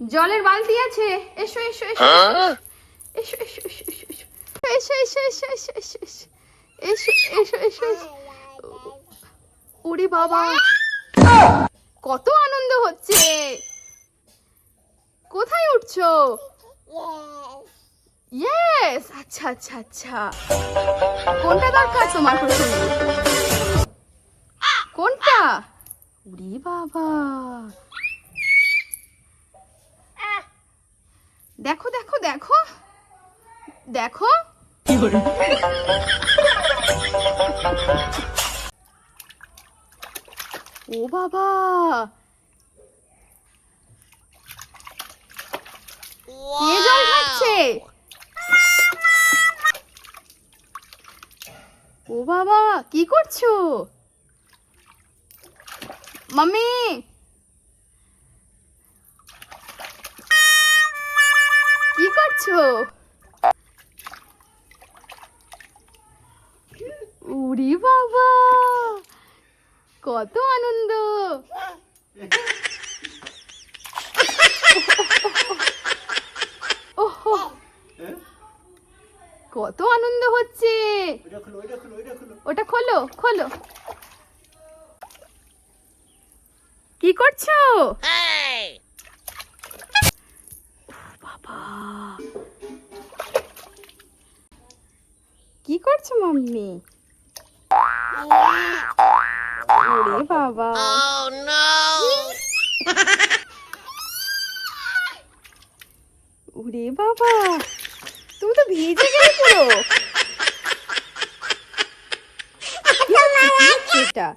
জলের বালতি আছে এসো এসো এসো এসো এসো এসো এসো এসো এসো এসো এসো এসো এসো এসো এসো এসো এসো ওরে বাবা কত আনন্দ হচ্ছে কোথায় উঠছো ইয়েস আচ্ছা আচ্ছা আচ্ছা কোনটা দরকার তোমার প্রথমে কোনটা উরি বাবা দেখো দেখো দেখো। দেখো। ও বাবা। কে ও বাবা কি করছ? মাম্মি খাচ্ছো উড়ি বাবা! কত আনন্দ! কত আনন্দ হচ্ছে! ওটা খোলো খোলো। কি করছ? কি করছ মাম্মি? ওরে বাবা। ওরে বাবা তুমি তো ভিজে গেলে পুরো। এটা